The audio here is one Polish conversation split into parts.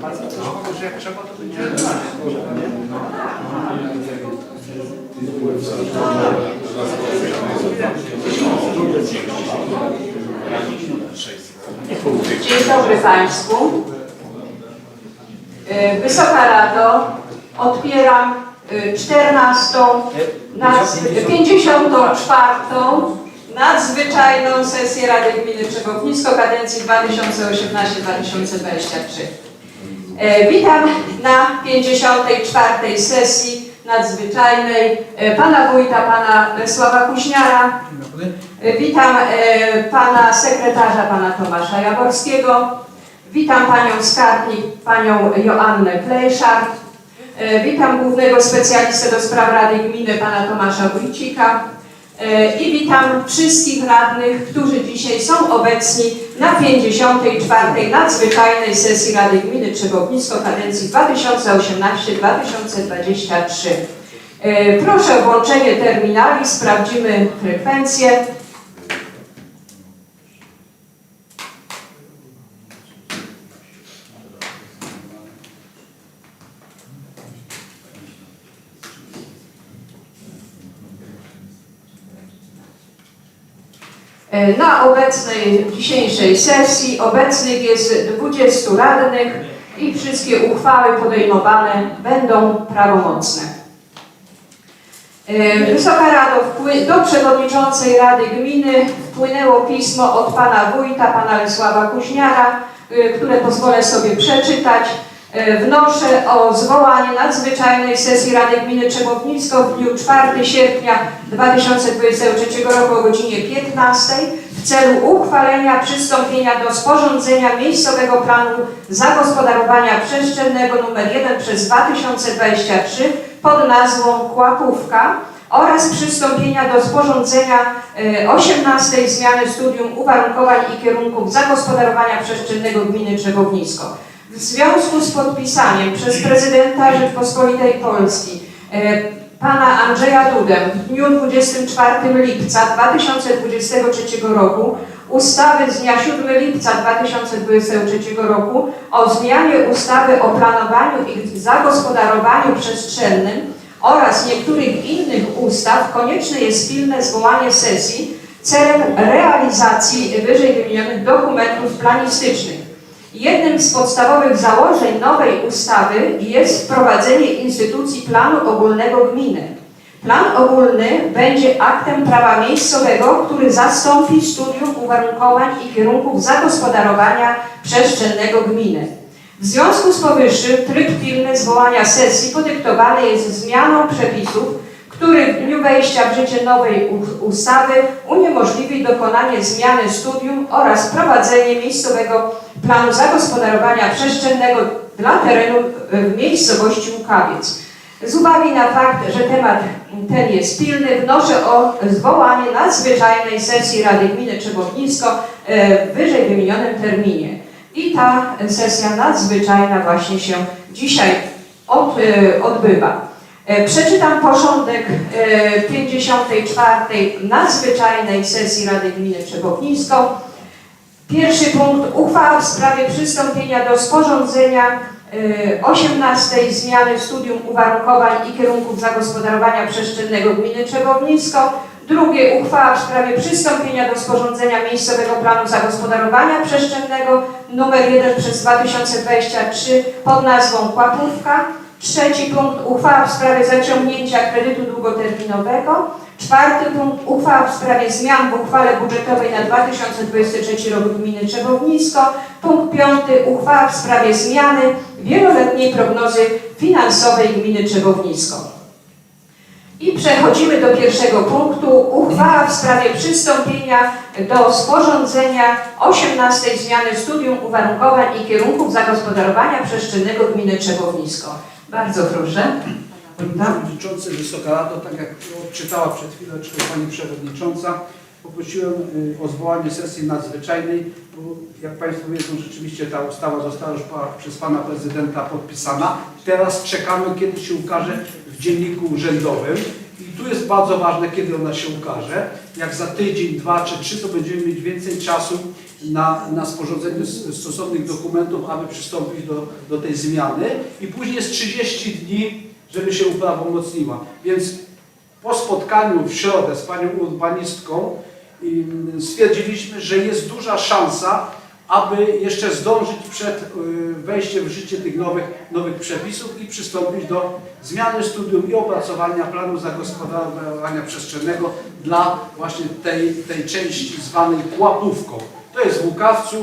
Bardzo też powie, że jak trzeba, to będzie Dzień dobry Państwu. E, Wysoka Rado, otwieram e, 14, nadz- 54. nadzwyczajną sesję Rady Gminy Czechownisko kadencji 2018-2023. E, Witam na 54. sesji nadzwyczajnej e, pana wójta, pana Lesława Kuźniara, E, Witam pana sekretarza, pana Tomasza Jaworskiego. Witam panią skarbnik, panią Joannę Klejszart. E, Witam głównego specjalistę do spraw Rady Gminy, pana Tomasza Wójcika. E, I witam wszystkich radnych, którzy dzisiaj są obecni na 54. nadzwyczajnej sesji Rady Gminy Trzebownisko kadencji 2018-2023. E, Proszę o włączenie terminali, sprawdzimy frekwencję. Na obecnej dzisiejszej sesji obecnych jest 20 radnych i wszystkie uchwały podejmowane będą prawomocne. E, Wysoka Rado, do przewodniczącej Rady Gminy wpłynęło pismo od pana wójta, pana Lesława Kuźniara, e, które pozwolę sobie przeczytać. E, Wnoszę o zwołanie nadzwyczajnej sesji Rady Gminy Trzebownicko w dniu 4 sierpnia 2023 roku o godzinie 15 w celu uchwalenia przystąpienia do sporządzenia miejscowego planu zagospodarowania przestrzennego nr 1 przez 2023 pod nazwą Kłapówka oraz przystąpienia do sporządzenia e, 18 zmiany studium uwarunkowań i kierunków zagospodarowania przestrzennego gminy Trzebownisko. W związku z podpisaniem przez prezydenta Rzeczpospolitej Polski e, pana Andrzeja Dudę w dniu 24 lipca 2023 roku ustawy z dnia 7 lipca 2023 roku o zmianie ustawy o planowaniu i zagospodarowaniu przestrzennym oraz niektórych innych ustaw konieczne jest pilne zwołanie sesji celem realizacji wyżej wymienionych dokumentów planistycznych. Jednym z podstawowych założeń nowej ustawy jest wprowadzenie instytucji planu ogólnego gminy. Plan ogólny będzie aktem prawa miejscowego, który zastąpi studium uwarunkowań i kierunków zagospodarowania przestrzennego gminy. W związku z powyższym tryb pilny zwołania sesji podyktowany jest zmianą przepisów, który w dniu wejścia w życie nowej ustawy uniemożliwi dokonanie zmiany studium oraz prowadzenie miejscowego planu zagospodarowania przestrzennego dla terenu w miejscowości Łukawiec. Z uwagi na fakt, że temat ten jest pilny, wnoszę o zwołanie nadzwyczajnej sesji Rady Gminy Trzebownisko e, w wyżej wymienionym terminie. I ta sesja nadzwyczajna właśnie się dzisiaj e, odbywa. E, Przeczytam porządek e, 54. nadzwyczajnej sesji Rady Gminy Trzebownisko. Pierwszy punkt. Uchwała w sprawie przystąpienia do sporządzenia e, 18 zmiany studium uwarunkowań i kierunków zagospodarowania przestrzennego gminy Trzebownisko. Drugie. Uchwała w sprawie przystąpienia do sporządzenia miejscowego planu zagospodarowania przestrzennego numer 1 przez 2023 pod nazwą Kłapówka. Trzeci punkt. Uchwała w sprawie zaciągnięcia kredytu długoterminowego. Czwarty punkt. Uchwała w sprawie zmian w uchwale budżetowej na 2023 rok gminy Trzebownisko. Punkt piąty. Uchwała w sprawie zmiany wieloletniej prognozy finansowej gminy Trzebownisko. I przechodzimy do pierwszego punktu. Uchwała w sprawie przystąpienia do sporządzenia 18 zmiany studium uwarunkowań i kierunków zagospodarowania przestrzennego gminy Trzebownisko. Bardzo proszę. Panie Przewodniczący, Wysoka Rado, tak jak odczytała przed chwileczką Pani Przewodnicząca, poprosiłem y, o zwołanie sesji nadzwyczajnej, bo jak Państwo wiedzą, rzeczywiście ta ustawa została już przez Pana Prezydenta podpisana. Teraz czekamy, kiedy się ukaże w Dzienniku Urzędowym. I tu jest bardzo ważne, kiedy ona się ukaże. Jak za tydzień, dwa czy trzy, to będziemy mieć więcej czasu na, na stosownych dokumentów, aby przystąpić do, do tej zmiany i później jest 30 dni, żeby się uprawomocniła. Więc po spotkaniu w środę z panią urbanistką stwierdziliśmy, że jest duża szansa, aby jeszcze zdążyć przed y, wejściem w życie tych nowych, nowych przepisów i przystąpić do zmiany studium i opracowania planu zagospodarowania przestrzennego dla właśnie tej, tej części zwanej Kłapówką. To jest w Łukawcu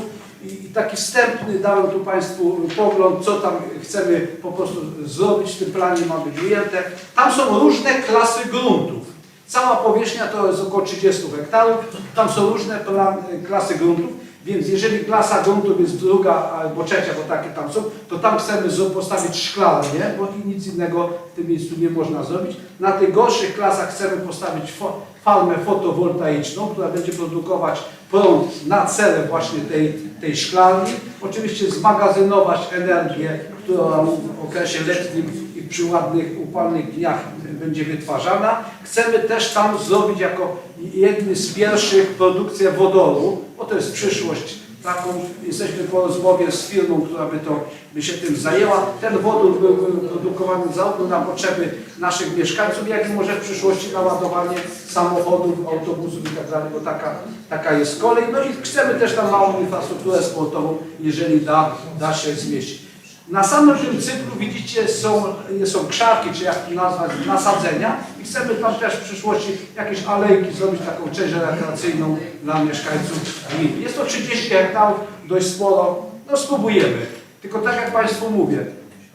i, taki wstępny dałem tu Państwu pogląd, co tam chcemy po prostu zrobić w tym planie ma być ujęte. Tam są różne klasy gruntów. Cała powierzchnia to jest około 30 hektarów. Tam są różne plan, klasy gruntów. Więc jeżeli klasa gruntów jest druga albo trzecia, bo takie tam są, to tam chcemy postawić szklarnię, bo nic innego w tym miejscu nie można zrobić. Na tych gorszych klasach chcemy postawić fo- farmę fotowoltaiczną, która będzie produkować prąd na cele właśnie tej, tej szklarni. Oczywiście zmagazynować energię, która w okresie letnim i przy ładnych, upalnych dniach będzie wytwarzana. Chcemy też tam zrobić jako jedny z pierwszych produkcję wodoru, bo to jest przyszłość taką. Jesteśmy po rozmowie z firmą, która by, to, by się tym zajęła. Ten wodór był produkowany zarówno na potrzeby naszych mieszkańców, jak i może w przyszłości na ładowanie samochodów, autobusów i tak dalej, bo taka, taka jest kolej. No i chcemy też tam małą infrastrukturę sportową, jeżeli da, da się zmieścić. Na samym tym cyklu widzicie są, są krzaki, czy jak to nazwać, nasadzenia i chcemy tam też w przyszłości jakieś alejki zrobić, taką część rekreacyjną dla mieszkańców gminy. Jest to 30 hektarów, dość sporo, no spróbujemy. Tylko tak jak Państwu mówię,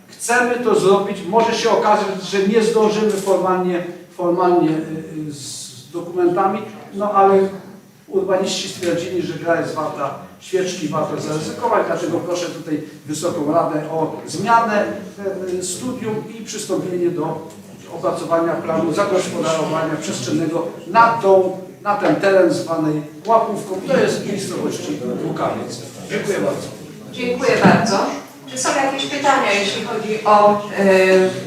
chcemy to zrobić, może się okazać, że nie zdążymy formalnie, formalnie y, y, z dokumentami, no ale urbaniści stwierdzili, że gra jest warta świeczki, warto zaryzykować, dlatego proszę tutaj Wysoką Radę o zmianę studium i przystąpienie do opracowania planu zagospodarowania przestrzennego na, tą, na ten teren zwanej Łapówką, to jest miejscowości Łukawiec. Dziękuję bardzo. Dziękuję bardzo. Czy są jakieś pytania, jeśli chodzi o e,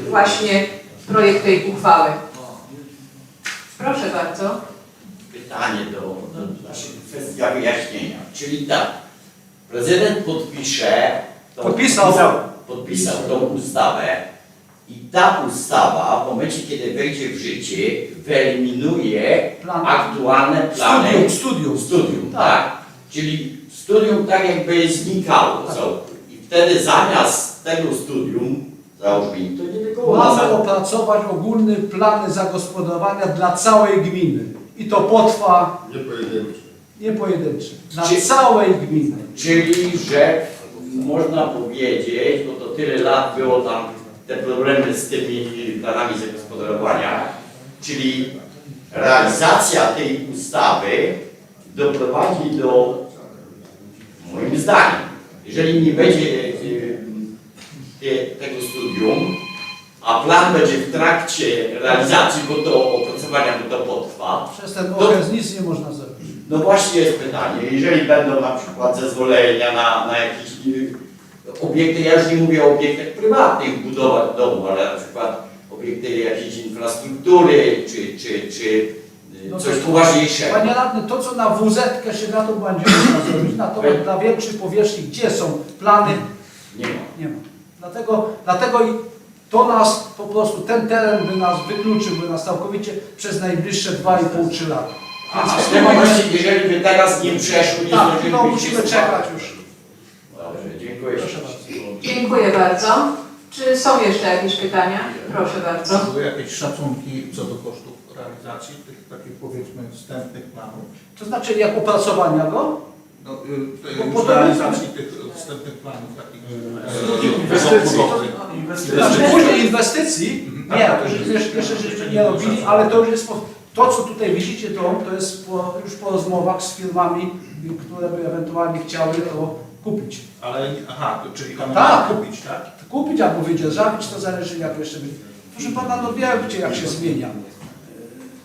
właśnie projekt tej uchwały? Proszę bardzo. Pytanie do, do znaczy kwestia wyjaśnienia. Czyli tak, prezydent podpisze tą, Podpisał. podpisał tą ustawę i ta ustawa w momencie, kiedy wejdzie w życie, wyeliminuje Plan. aktualne plany Studium, studium. studium tak? Czyli studium tak jakby znikało całkowicie. I wtedy zamiast tego studium, załóżmy, to nie tylko Mamy opracować ogólny plan zagospodarowania dla całej gminy. I to potrwa Nie pojedynczy. nie pojedynczy, dla Czy- całej gminy. Czyli, że można powiedzieć, bo to tyle lat było tam te problemy z tymi planami zagospodarowania, czyli realizacja tej ustawy doprowadzi do, moim zdaniem, jeżeli nie będzie e, te, tego studium, a plan będzie w trakcie realizacji, bo to opracowania, bo to potrwa, Przez ten okres nic nie można zrobić. no właśnie jest pytanie, jeżeli będą na przykład zezwolenia na, na jakieś y, obiekty, ja już nie mówię o obiektach prywatnych, budowach domu, ale na przykład obiekty jakiejś infrastruktury, czy, czy, czy y, No coś poważniejszego. Panie radny, to co na WZ się na to będzie można zrobić, natomiast na większej powierzchni, gdzie są plany, Nie ma. nie ma. Dlatego, dlatego i to nas po prostu, ten teren by nas wykluczył by nas całkowicie przez najbliższe 2,5-3 lata. A w tym momencie, jeżeli by teraz nie przeszło, nie Tak, no musimy czekać już. Dobrze, dziękuję. Proszę bardzo. Dziękuję bardzo. Czy są jeszcze jakieś pytania? Proszę bardzo. Były jakieś szacunki co do kosztów realizacji tych takich powiedzmy wstępnych planów? To znaczy jak opracowania go? No, Bo y, podobnie- realizacji tych wstępnych planów takich e, Inwestycji. budowy. Znaczy później inwestycji, nie, to już jeszcze, jeszcze żeśmy nie robili, ale to już jest, po, to co tutaj widzicie, to, to jest po, już po rozmowach z firmami, które by ewentualnie chciały to kupić. Ale, aha, czyli one Tak. kupić, tak? Kupić albo wydzierżawić, to zależy jak jeszcze będzie. Proszę Pana, no wiecie jak się zmienia.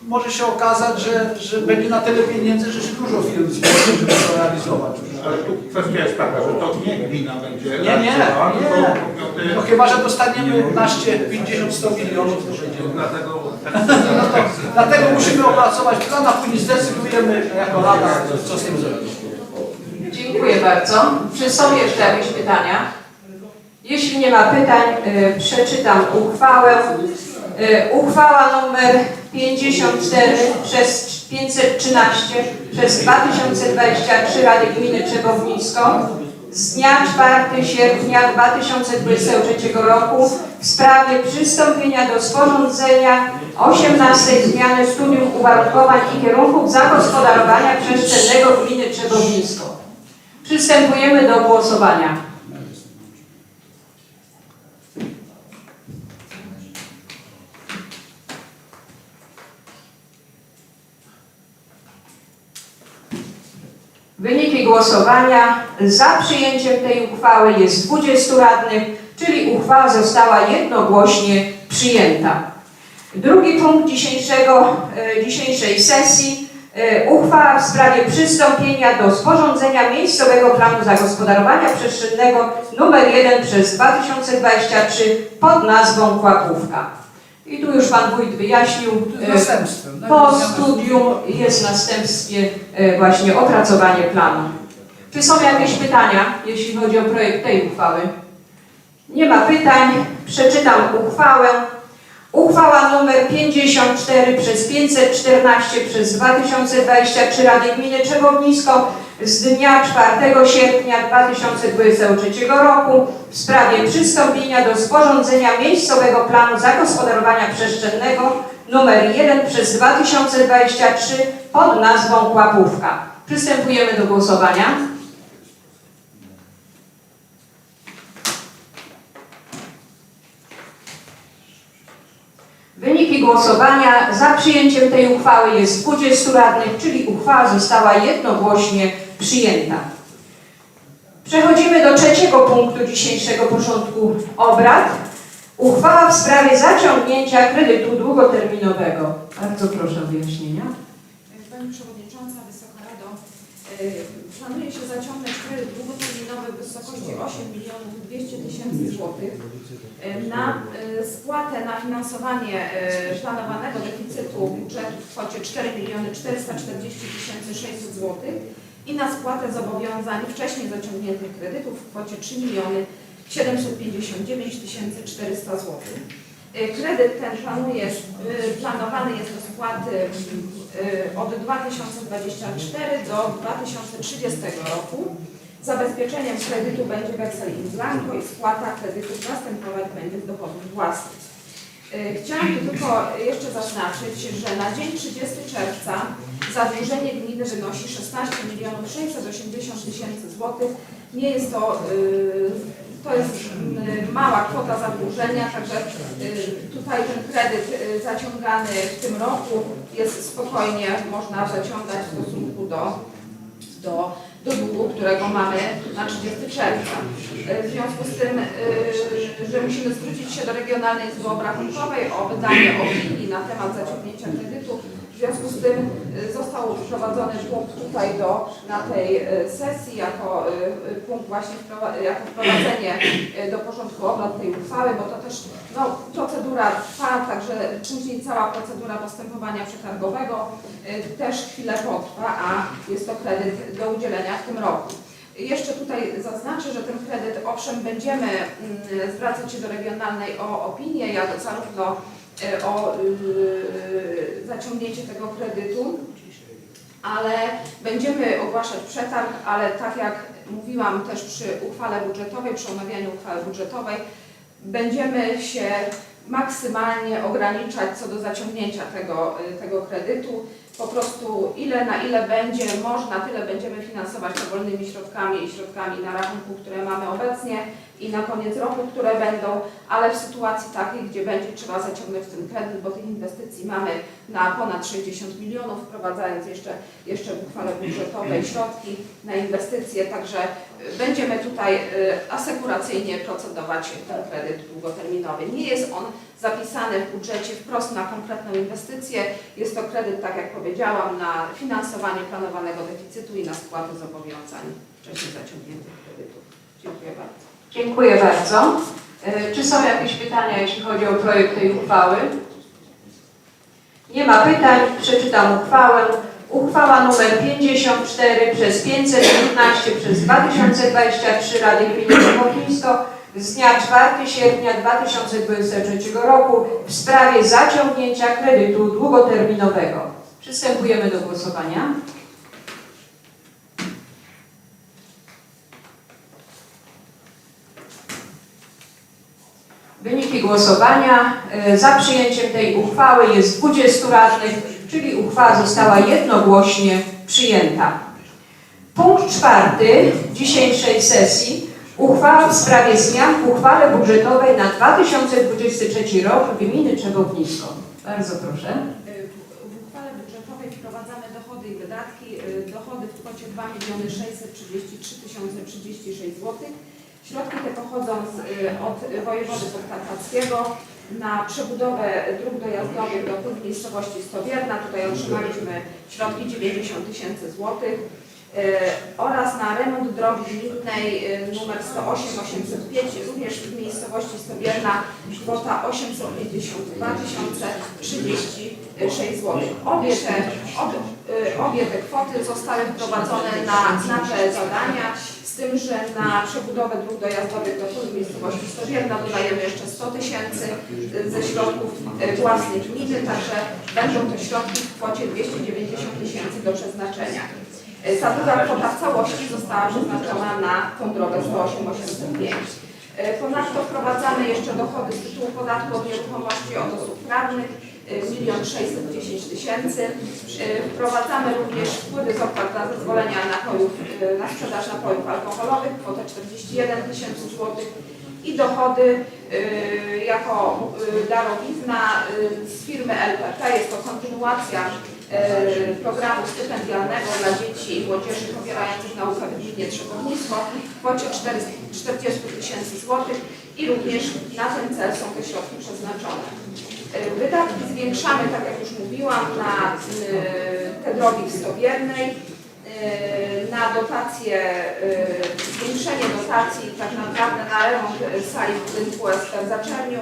Może się okazać, że, że będzie na tyle pieniędzy, że się dużo firm zgodzi, żeby to realizować. Ale tu kwestia jest taka, że to nie gmina będzie Nie, nie, realizowała, nie. tylko podmioty. No chyba, że dostaniemy 15, 50, 100 milionów, to będzie. Dlatego No to, dlatego musimy opracować plan, a później zdecydujemy jako Rada, co z tym zrobić. Dziękuję Dziękuję bardzo. Czy są jeszcze jakieś pytania? Jeśli nie ma pytań, y, przeczytam uchwałę. Y, uchwała numer 54 przez 513 przez 2023 Rady Gminy Trzebownisko z dnia 4 sierpnia 2023 roku w sprawie przystąpienia do sporządzenia 18 zmiany studium uwarunkowań i kierunków zagospodarowania przestrzennego gminy Trzebownisko. Przystępujemy do głosowania. Wyniki głosowania za przyjęciem tej uchwały jest 20 radnych, czyli uchwała została jednogłośnie przyjęta. Drugi punkt dzisiejszego, e, dzisiejszej sesji e, uchwała w sprawie przystąpienia do sporządzenia miejscowego planu zagospodarowania przestrzennego numer 1 przez 2023 pod nazwą Kłakówka. I tu już Pan Wójt wyjaśnił, e, następstwem. po studium jest następstwie e, właśnie opracowanie planu. Czy są jakieś pytania, jeśli chodzi o projekt tej uchwały? Nie ma pytań. Przeczytam uchwałę. Uchwała nr 54 przez 514 przez 2023 Rady Gminy Trzebownisko z dnia 4 sierpnia 2023 roku w sprawie przystąpienia do sporządzenia miejscowego planu zagospodarowania przestrzennego numer 1 przez 2023 pod nazwą Kłapówka. Przystępujemy do głosowania. Wyniki głosowania za przyjęciem tej uchwały jest 20 radnych, czyli uchwała została jednogłośnie przyjęta. Przechodzimy do trzeciego punktu dzisiejszego porządku obrad. Uchwała w sprawie zaciągnięcia kredytu długoterminowego. Bardzo proszę o wyjaśnienia. Pani Przewodnicząca, Wysoka Rado, y, planuje się zaciągnąć kredyt długoterminowy w wysokości 8 milionów 200 tysięcy złotych y, na y, spłatę, na finansowanie planowanego deficytu budżetu w kwocie 4 miliony 440 tysięcy 600 złotych i na spłatę zobowiązań wcześniej zaciągniętych kredytów w kwocie 3 miliony 759 tysięcy 400 złotych. Y, Kredyt ten planuje, y, planowany jest do spłaty y, od 2024 do 2030 roku. Zabezpieczeniem kredytu będzie weksel in blanco i spłata kredytu następować będzie z dochodów własnych. Y, Chciałam tylko jeszcze zaznaczyć, że na dzień 30 czerwca zadłużenie gminy wynosi 16 milionów 680 tysięcy złotych. Nie jest to, y, to jest y, mała kwota zadłużenia, także tutaj ten kredyt zaciągany w tym roku jest spokojnie, można zaciągać w stosunku do, do, do długu, którego mamy na 30 czerwca. Y, W związku z tym, y, że musimy zwrócić się do Regionalnej Izby Obrachunkowej o wydanie opinii na temat zaciągnięcia kredytu, związku z tym y, został wprowadzony punkt tutaj do, na tej y, sesji jako y, punkt właśnie jako wprowadzenie do porządku obrad tej uchwały, bo to też no, procedura trwa, także później cała procedura postępowania przetargowego też chwilę potrwa, a jest to kredyt do udzielenia w tym roku. Jeszcze tutaj zaznaczę, że ten kredyt, owszem, będziemy mm, zwracać się do regionalnej o opinię, jak zarówno o y, zaciągnięcie tego kredytu, ale będziemy ogłaszać przetarg, ale tak jak mówiłam też przy uchwale budżetowej, przy omawianiu uchwały budżetowej, będziemy się maksymalnie ograniczać co do zaciągnięcia tego, y, tego kredytu. Po prostu ile na ile będzie można, tyle będziemy finansować to wolnymi środkami i środkami na rachunku, które mamy obecnie i na koniec roku, które będą, ale w sytuacji takiej, gdzie będzie trzeba zaciągnąć ten kredyt, bo tych inwestycji mamy na ponad 60 milionów, wprowadzając jeszcze, jeszcze w uchwale budżetowej środki na inwestycje, także y, będziemy tutaj y, asekuracyjnie procedować ten kredyt długoterminowy. Nie jest on zapisany w budżecie wprost na konkretną inwestycję. Jest to kredyt, tak jak powiedziałam, na finansowanie planowanego deficytu i na spłatę zobowiązań wcześniej zaciągniętych kredytów. Dziękuję bardzo. Dziękuję bardzo. E, Czy są jakieś pytania, jeśli chodzi o projekt tej uchwały? Nie ma pytań. Przeczytam uchwałę. Uchwała nr 54 przez 515 przez 2023 Rady Gminy Bochnisko z dnia 4 sierpnia 2023 roku w sprawie zaciągnięcia kredytu długoterminowego. Przystępujemy do głosowania. Wyniki głosowania e, za przyjęciem tej uchwały jest 20 radnych, czyli uchwała została jednogłośnie przyjęta. Punkt czwarty dzisiejszej sesji. Uchwała w sprawie zmian w uchwale budżetowej na 2023 rok Gminy Czechownisko. Bardzo proszę. W uchwale budżetowej wprowadzamy dochody i wydatki. Y, Dochody w kwocie 2 miliony 633 tysiące 36 zł. Środki te pochodzą z, y, od wojewody podkarpackiego na przebudowę dróg dojazdowych do pól miejscowości Stowierna. Tutaj otrzymaliśmy środki 90 tysięcy złotych. Y, Oraz na remont drogi gminnej y, numer 108 805 również w miejscowości Stowierna kwota 852 tysiące 36 zł. Obie te, y, obie te kwoty zostały wprowadzone na, na te zadania, z tym, że na przebudowę dróg dojazdowych do pól miejscowości Stowierna dodajemy jeszcze 100 tysięcy ze środków własnych gminy, także będą to środki w kwocie 290 tysięcy do przeznaczenia. Y, Ta druga kwota w całości została przeznaczona na tą drogę 10885. E, Ponadto wprowadzamy jeszcze dochody z tytułu podatku od nieruchomości od osób prawnych y, 1 610 tysięcy. E, Wprowadzamy również wpływy z opłat na zezwolenia napojów, na sprzedaż napojów alkoholowych kwotę 41 tysięcy złotych i dochody jako darowizna z firmy LPP. Jest to kontynuacja programu stypendialnego dla dzieci i młodzieży pobierających naukę w gminie Trzebownictwo w kwocie 400 40 tysięcy złotych i również na ten cel są te środki przeznaczone. Wydatki zwiększamy, tak jak już mówiłam, na y, te drogi w Stowiernej, na dotacje, zwiększenie dotacji tak naprawdę na remont sali w budynku OSP w Zaczerniu.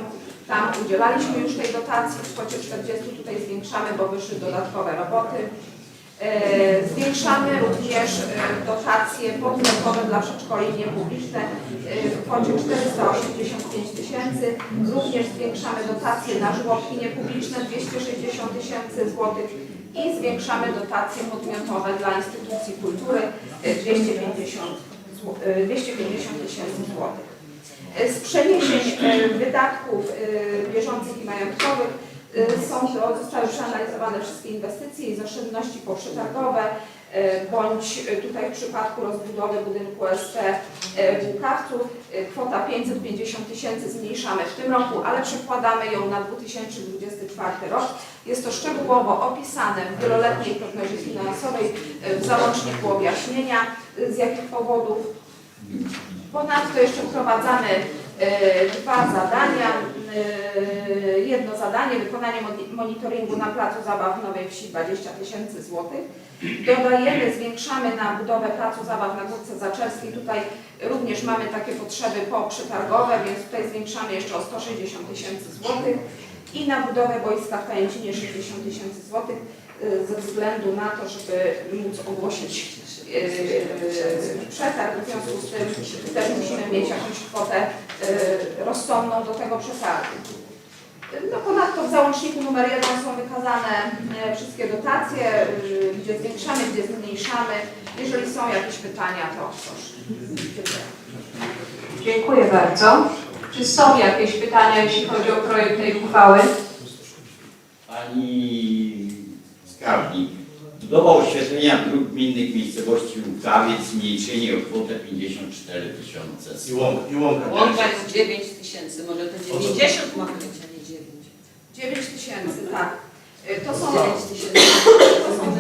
Tam udzielaliśmy już tej dotacji w kwocie 40, tutaj zwiększamy, bo wyszły dodatkowe roboty. E, Zwiększamy również e, dotacje podmiotowe dla przedszkoli niepubliczne e, w kwocie 485 tysięcy. Również zwiększamy dotacje na żłobki niepubliczne 260 tysięcy złotych i zwiększamy dotacje podmiotowe dla instytucji kultury e, 250 zł- e, 250 tysięcy złotych. E, Z przeniesień e, wydatków e, bieżących i majątkowych są to, zostały przeanalizowane wszystkie inwestycje i oszczędności poprzetargowe, bądź tutaj w przypadku rozbudowy budynku SP w Łukawcu e, kwota 550 tysięcy zmniejszamy w tym roku, ale przekładamy ją na 2024 rok. Jest to szczegółowo opisane w wieloletniej prognozie finansowej w załączniku objaśnienia, z jakich powodów Ponadto jeszcze wprowadzamy e, dwa zadania. E, Jedno zadanie, wykonanie moni- monitoringu na placu zabaw Nowej Wsi 20 tysięcy złotych. Dodajemy, zwiększamy na budowę placu zabaw na Górce Zaczerskiej. Tutaj również mamy takie potrzeby poprzetargowe, więc tutaj zwiększamy jeszcze o 160 tysięcy złotych. I na budowę boiska w Pajęcinie 60 tysięcy złotych ze względu na to, żeby móc ogłosić e, przetarg. W związku z tym też musimy mieć jakąś kwotę rozsądną do tego przetargu. No ponadto w załączniku numer jeden są wykazane wszystkie dotacje, gdzie zwiększamy, gdzie zmniejszamy. Jeżeli są jakieś pytania, to proszę. Dziękuję. Dziękuję bardzo. Czy są jakieś pytania, jeśli chodzi o projekt tej uchwały? Pani skarbnik, budowa oświetlenia dróg gminnych miejscowości Łukawiec zmniejszenie o kwotę 54 tysiące. I łąka, i łąka. Łąka jest 9 tysięcy, może to 90 ma być, a nie 9. 9 tysięcy, tak. E, To są, 9 tysięcy. to są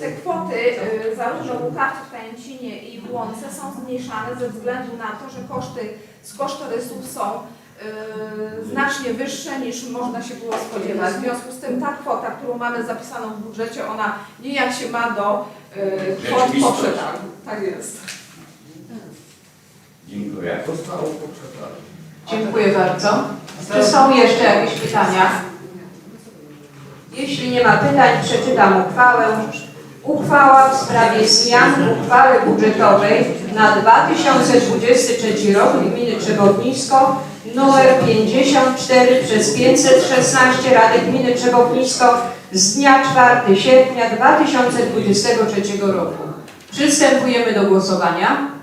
te kwoty, e, zarówno w Łukawcu, w Pajęcinie i w Łące są zmniejszane ze względu na to, że koszty z kosztorysów są znacznie wyższe niż można się było spodziewać. W związku z tym ta kwota, którą mamy zapisaną w budżecie, ona nijak się ma do e, kwot po Rzeczywistość. przetargu. Tak jest. Dziękuję. Zostało poprzedane. Dziękuję bardzo. Czy są jeszcze jakieś pytania? Jeśli nie ma pytań, przeczytam uchwałę. Uchwała w sprawie zmian w uchwale budżetowej na 2023 rok gminy Trzebownisko numer 54 przez 516 Rady Gminy Trzebownisko z dnia 4 sierpnia 2023 roku. Przystępujemy do głosowania.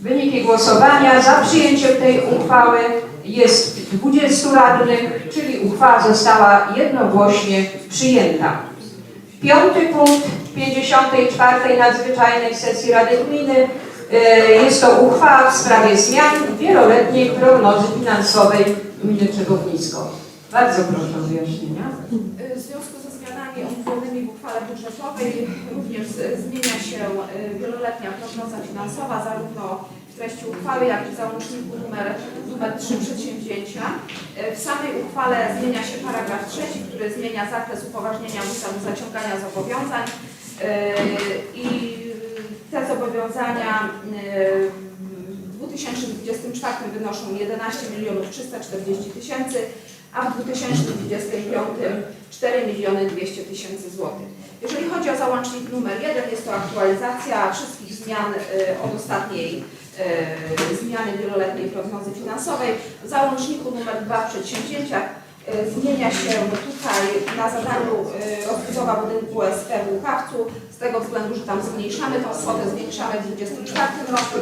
Wyniki głosowania za przyjęciem tej uchwały jest 20 radnych, czyli uchwała została jednogłośnie przyjęta. Piąty punkt 54 nadzwyczajnej sesji Rady Gminy e, jest to uchwała w sprawie zmian wieloletniej prognozy finansowej gminy Czechownisko. Bardzo proszę o wyjaśnienia. W związku ze zmianami omówionymi w uchwale budżetowej również zmienia się y, wieloletnia prognoza finansowa zarówno treści uchwały, jak i załączniku numer, numer 3 przedsięwzięcia. Y, W samej uchwale zmienia się paragraf trzeci, który zmienia zakres upoważnienia do zaciągania zobowiązań y, i te zobowiązania y, w 2024 wynoszą 11 milionów 340 tysięcy, a w 2025 4 miliony 200 tysięcy złotych. Jeżeli chodzi o załącznik numer 1, jest to aktualizacja wszystkich zmian y, od ostatniej y, zmiany wieloletniej prognozy finansowej. W załączniku numer 2 przedsięwzięcia y, zmienia się tutaj na zadaniu rozbudowa budynku SP w Łukawcu, z tego względu, że tam zmniejszamy tą kwotę, zwiększamy w 24 roku.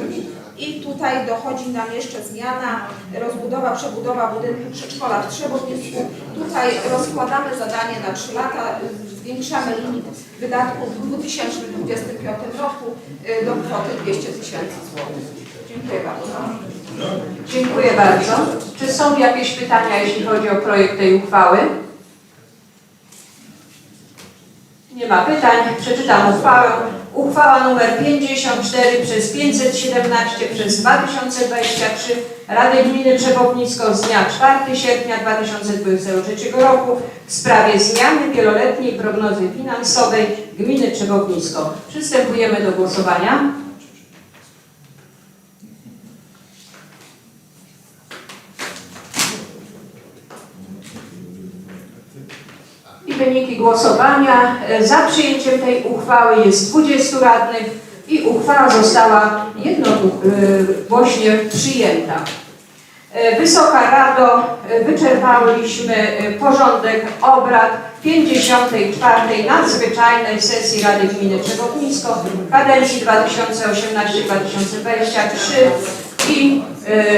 I tutaj dochodzi nam jeszcze zmiana, rozbudowa, przebudowa budynku przedszkola w Trzebownicku. Tutaj rozkładamy zadanie na 3 lata, zwiększamy limit wydatków w 2025 roku y, do kwoty 200 tysięcy złotych. Dziękuję bardzo. Dziękuję bardzo. Czy są jakieś pytania, jeśli chodzi o projekt tej uchwały? Nie ma pytań. Przeczytam uchwałę. Uchwała nr 54 przez 517 przez 2023 Rady Gminy Trzebownisko z dnia 4 sierpnia 2023 roku w sprawie zmiany wieloletniej prognozy finansowej Gminy Trzebownisko. Przystępujemy do głosowania. I wyniki głosowania e, za przyjęciem tej uchwały jest 20 radnych i uchwała została jednogłośnie przyjęta. E, Wysoka Rado, e, wyczerpaliśmy e, porządek obrad 54. nadzwyczajnej sesji Rady Gminy Czechownisko kadencji 2018-2023 i e,